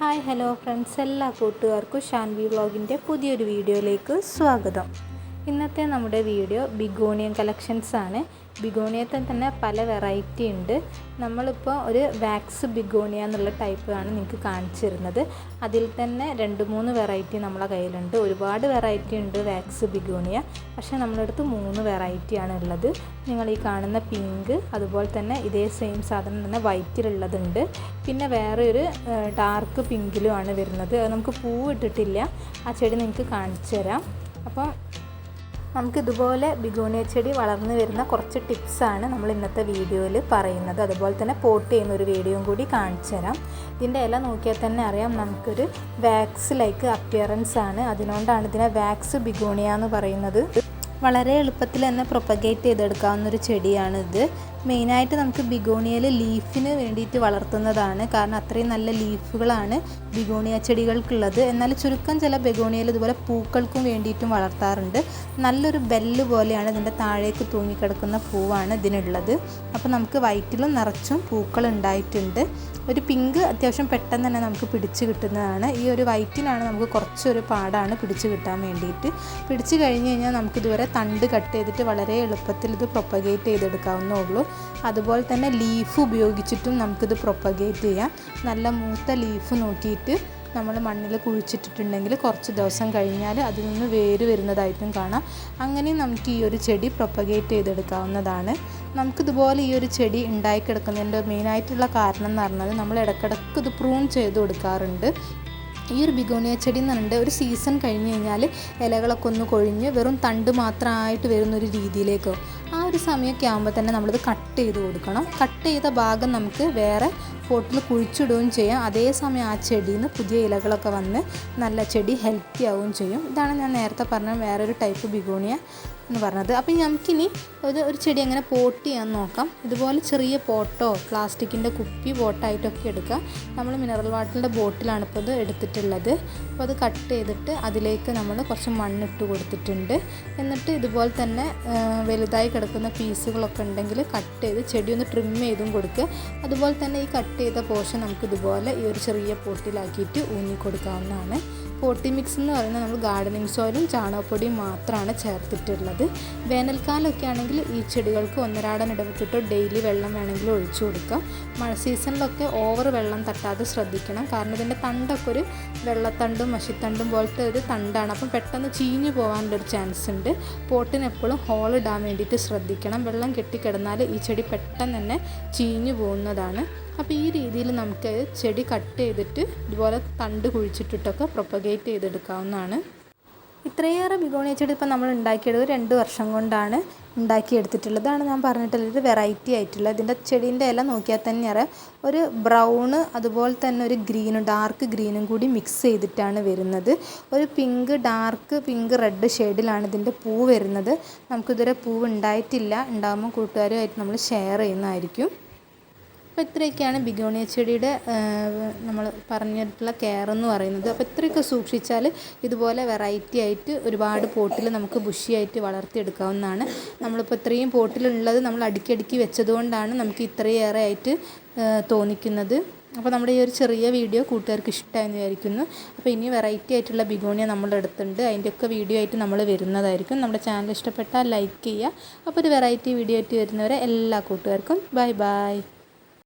Hi hello friends എല്ലാ കൂട്ടുകാർക്കും ഷാൻവി വ്ളോഗിന്റെ പുതിയൊരു വീഡിയോയിലേക്ക് സ്വാഗതം. ഇന്നത്തെ നമ്മുടെ വീഡിയോ ബിഗോണിയൻ കളക്ഷൻസ് ആണ്. ബിഗോണിയത്തിൽ തന്നെ പല വെറൈറ്റി ഉണ്ട്. നമ്മളിപ്പോൾ ഒരു വാക്സ് ബിഗോണിയ എന്നുള്ള ടൈപ്പ് ആണ് നിങ്ങൾക്ക് കാണിച്ചിരുന്നത്. അതിൽ തന്നെ രണ്ട് മൂന്ന് വെറൈറ്റി നമ്മളെ കയ്യിലുണ്ട്. ഒരുപാട് വെറൈറ്റി ഉണ്ട് വാക്സ് ബിഗോണിയ. പക്ഷേ നമ്മുടെ അടുത്ത് മൂന്ന് വെറൈറ്റിയാണ് ഉള്ളത്. നിങ്ങൾ ഈ കാണുന്ന പിങ്ക് അതുപോലെ തന്നെ ഇതേ സെയിം സാധനം തന്നെ വൈറ്റിലുള്ളതുണ്ട് പിന്നെ വേറെ ഒരു ഡാർക്ക് പിങ്കിലുമാണ് വരുന്നത്. നമുക്ക് പൂവ് ഇട്ടിട്ടില്ല. ആ ചെടി നിങ്ങൾക്ക് കാണിച്ചു തരാം അപ്പം നമുക്ക് ഇതുപോലെ ബിഗോണിയ ചെടി വളർന്നു വരുന്ന കുറച്ച് ടിപ്സാണ് നമ്മൾ ഇന്നത്തെ വീഡിയോയിൽ പറയുന്നത്. അതുപോലെ തന്നെ പോട്ട് ചെയ്യുന്ന ഒരു വീഡിയോയും കൂടി കാണിച്ചു തരാം. ഇതിന്റെ ഇല നോക്കിയാൽ തന്നെ അറിയാം നമുക്കൊരു വാക്സ് ലൈക്ക് അപ്പിയറൻസ് ആണ് അതിനോണ്ടാണ് ഇതിനെ വാക്സ് ബിഗോണിയ എന്ന് പറയുന്നത്. വളരെ എളുപ്പത്തിൽ തന്നെ പ്രൊപ്പഗേറ്റ് ചെയ്തെടുക്കാവുന്ന ഒരു ചെടിയാണ് ഇത് മെയിനായിട്ട് നമുക്ക് ബിഗോണിയയിൽ ലീഫിന് വേണ്ടിയിട്ട് വളർത്തുന്നതാണ്. കാരണം അത്രയും നല്ല ലീഫുകളാണ് ബിഗോണിയ ചെടികൾക്കുള്ളത്. എന്നാൽ ചുരുക്കം ചില ബിഗോണിയയിൽ ഇതുപോലെ പൂക്കൾക്കും വേണ്ടിയിട്ടും വളർത്താറുണ്ട്. നല്ലൊരു ബെല്ല് പോലെയാണ് ഇതിന്റെ താഴേക്ക് തൂങ്ങിക്കിടക്കുന്ന പൂവാണ് ഇതിനുള്ളത്. അപ്പോൾ നമുക്ക് വയറ്റിലും നിറച്ചും പൂക്കൾ ഉണ്ടായിട്ടുണ്ട്. ഒരു പിങ്ക് അത്യാവശ്യം പെട്ടെന്ന് തന്നെ നമുക്ക് പിടിച്ച് കിട്ടുന്നതാണ്. ഈ ഒരു വൈറ്റിനാണ് നമുക്ക് കുറച്ചൊരു പാടാണ് പിടിച്ച് കിട്ടാൻ വേണ്ടിയിട്ട്. പിടിച്ച് കഴിഞ്ഞ് കഴിഞ്ഞാൽ നമുക്കിതുവരെ തണ്ട് കട്ട് ചെയ്തിട്ട് വളരെ എളുപ്പത്തിൽ ഇത് പ്രൊപ്പഗേറ്റ് ചെയ്തെടുക്കാവുന്നേ ഉള്ളൂ. അതുപോലെ തന്നെ ലീഫ് ഉപയോഗിച്ചിട്ടും നമുക്കിത് പ്രൊപ്പഗേറ്റ് ചെയ്യാം. നല്ല മൂത്ത ലീഫ് നോക്കിയിട്ട് നമ്മൾ മണ്ണിൽ കുഴിച്ചിട്ടിട്ടുണ്ടെങ്കിൽ കുറച്ച് ദിവസം കഴിഞ്ഞാൽ അതിൽ നിന്ന് വേര് വരുന്നതായിട്ടും കാണാം. അങ്ങനെ നമുക്ക് ഈ ഒരു ചെടി പ്രൊപ്പഗേറ്റ് ചെയ്തെടുക്കാവുന്നതാണ്. നമുക്കിതുപോലെ ഈ ഒരു ചെടി ഉണ്ടായിക്കിടക്കുന്നതിന്റെ മെയിനായിട്ടുള്ള കാരണം എന്ന് പറഞ്ഞത് നമ്മൾ ഇടക്കിടക്ക് ഇത് പ്രൂൺ ചെയ്ത് കൊടുക്കാറുണ്ട്. ഈ ഒരു ബിഗോണിയ ചെടി എന്ന് പറഞ്ഞിട്ട് ഒരു സീസൺ കഴിഞ്ഞ് കഴിഞ്ഞാൽ ഇലകളൊക്കെ ഒന്ന് കൊഴിഞ്ഞ് വെറും തണ്ട് മാത്രമായിട്ട് വരുന്ന ഒരു രീതിയിലേക്ക് ആ ഒരു സമയമൊക്കെ ആകുമ്പോൾ തന്നെ നമ്മളിത് കട്ട് ചെയ്ത് കൊടുക്കണം. കട്ട് ചെയ്ത ഭാഗം നമുക്ക് വേറെ പോട്ടിൽ കുഴിച്ചിടുകയും ചെയ്യാം. അതേസമയം ആ ചെടിയിൽ നിന്ന് പുതിയ ഇലകളൊക്കെ വന്ന് നല്ല ചെടി ഹെൽത്തി ആവുകയും ചെയ്യും. ഇതാണ് ഞാൻ നേരത്തെ പറഞ്ഞ വേറൊരു ടൈപ്പ് ബിഗോണിയ എന്ന് പറഞ്ഞത്. അപ്പം നമുക്കിനി ഒരു ഒരു ചെടി അങ്ങനെ പോട്ട് ചെയ്യാൻ നോക്കാം. ഇതുപോലെ ചെറിയ പോട്ടോ പ്ലാസ്റ്റിക്കിന്റെ കുപ്പി പോട്ടായിട്ടൊക്കെ എടുക്കുക നമ്മൾ മിനറൽ വാട്ടറിന്റെ ബോട്ടിലാണ് ഇപ്പോൾ ഇത് എടുത്തിട്ടുള്ളത്. അപ്പോൾ അത് കട്ട് ചെയ്തിട്ട് അതിലേക്ക് നമ്മൾ കുറച്ച് മണ്ണിട്ട് കൊടുത്തിട്ടുണ്ട്. എന്നിട്ട് ഇതുപോലെ തന്നെ വലുതായി കിടക്കുന്ന പീസുകളൊക്കെ ഉണ്ടെങ്കിൽ കട്ട് ചെയ്ത് ചെടി ഒന്ന് ട്രിം ചെയ്തും കൊടുക്കുക. അതുപോലെ തന്നെ ഈ കട്ട് ചെയ്ത പോർഷൻ നമുക്ക് ഇതുപോലെ ഈ ഒരു ചെറിയ പോട്ടിലാക്കിയിട്ട് ഊന്നി കൊടുക്കാവുന്നതാണ്. പോട്ടി മിക്സ് എന്ന് പറയുന്നത് നമ്മൾ ഗാർഡനിങ് സോയിലും ചാണകപ്പൊടിയും മാത്രമാണ് ചേർത്തിട്ടുള്ളത്. വേനൽക്കാലമൊക്കെ ആണെങ്കിൽ ഈ ചെടികൾക്ക് ഒന്നരാടൻ ഇടവിട്ടിട്ട് ഡെയിലി വെള്ളം വേണമെങ്കിൽ ഒഴിച്ചു കൊടുക്കാം. മഴ സീസണിലൊക്കെ ഓവർ വെള്ളം തട്ടാതെ ശ്രദ്ധിക്കണം. കാരണം ഇതിന്റെ തണ്ടൊക്കെ ഒരു വെള്ളത്തണ്ടും മഷിത്തണ്ടും പോലത്തെ ഒരു തണ്ടാണ്. അപ്പം പെട്ടെന്ന് ചീഞ്ഞു പോകാനുള്ള ഒരു ചാൻസ് ഉണ്ട്. പോട്ടിന് എപ്പോഴും ഹോൾ ഇടാൻ വേണ്ടിയിട്ട് ശ്രദ്ധിക്കണം. വെള്ളം കെട്ടിക്കിടന്നാൽ ഈ ചെടി പെട്ടെന്ന് തന്നെ ചീഞ്ഞു പോകുന്നതാണ്. അപ്പോൾ ഈ രീതിയിൽ നമുക്ക് ചെടി കട്ട് ചെയ്തിട്ട് ഇതുപോലെ തണ്ട് കുഴിച്ചിട്ടിട്ടൊക്കെ പ്രൊപ്പഗേറ്റ് ചെയ്തെടുക്കാവുന്നതാണ്. ഇത്രയേറെ ബിഗോണിയ ചെടി ഇപ്പോൾ നമ്മൾ ഉണ്ടാക്കിയെടുത്ത് രണ്ട് വർഷം കൊണ്ടാണ് ഉണ്ടാക്കിയെടുത്തിട്ടുള്ളത് അതാണ് ഞാൻ പറഞ്ഞിട്ടുള്ള ഒരു വെറൈറ്റി ആയിട്ടുള്ള ഇതിന്റെ ചെടീന്റെ ഇല നോക്കിയാൽ തന്നെ അറിയാം. ഒരു ബ്രൗണ് അതുപോലെ തന്നെ ഒരു ഗ്രീനും ഡാർക്ക് ഗ്രീനും കൂടി മിക്സ് ചെയ്തിട്ടാണ് വരുന്നത്. ഒരു പിങ്ക് ഡാർക്ക് പിങ്ക് റെഡ് ഷെയ്ഡിലാണ് ഇതിന്റെ പൂ വരുന്നത്. നമുക്കിതുവരെ പൂവ് ഉണ്ടായിട്ടില്ല. ഉണ്ടാകുമ്പോൾ കൂട്ടുകാരുമായിട്ട് നമ്മൾ ഷെയർ ചെയ്യുന്നതായിരിക്കും. അപ്പോൾ ഇത്രയൊക്കെയാണ് ബിഗോണിയ ചെടിയുടെ നമ്മൾ പറഞ്ഞിട്ടുള്ള കെയർ എന്ന് പറയുന്നത്. അപ്പോൾ ഇത്രയൊക്കെ സൂക്ഷിച്ചാൽ ഇതുപോലെ വെറൈറ്റി ആയിട്ട് ഒരുപാട് പോട്ടിൽ നമുക്ക് ബുഷിയായിട്ട് വളർത്തിയെടുക്കാവുന്നതാണ്. നമ്മളിപ്പോൾ ഇത്രയും പോട്ടിലുള്ളത് നമ്മൾ അടുക്കിയടുക്കി വെച്ചതുകൊണ്ടാണ് നമുക്ക് ഇത്രയേറെ ആയിട്ട് തോന്നിക്കുന്നത്. അപ്പോൾ നമ്മുടെ ഈ ഒരു ചെറിയ വീഡിയോ കൂട്ടുകാർക്ക് ഇഷ്ടമായെന്ന് വിചാരിക്കുന്നു. അപ്പോൾ ഇനി വെറൈറ്റി ആയിട്ടുള്ള ബിഗോണിയ നമ്മുടെ അടുത്തുണ്ട്. അതിന്റെയൊക്കെ വീഡിയോ ആയിട്ട് നമ്മൾ വരുന്നതായിരിക്കും. നമ്മുടെ ചാനൽ ഇഷ്ടപ്പെട്ടാൽ ലൈക്ക് ചെയ്യുക. അപ്പോൾ ഒരു വെറൈറ്റി വീഡിയോ ആയിട്ട് വരുന്നവരെ എല്ലാ കൂട്ടുകാർക്കും ബൈ ബൈ.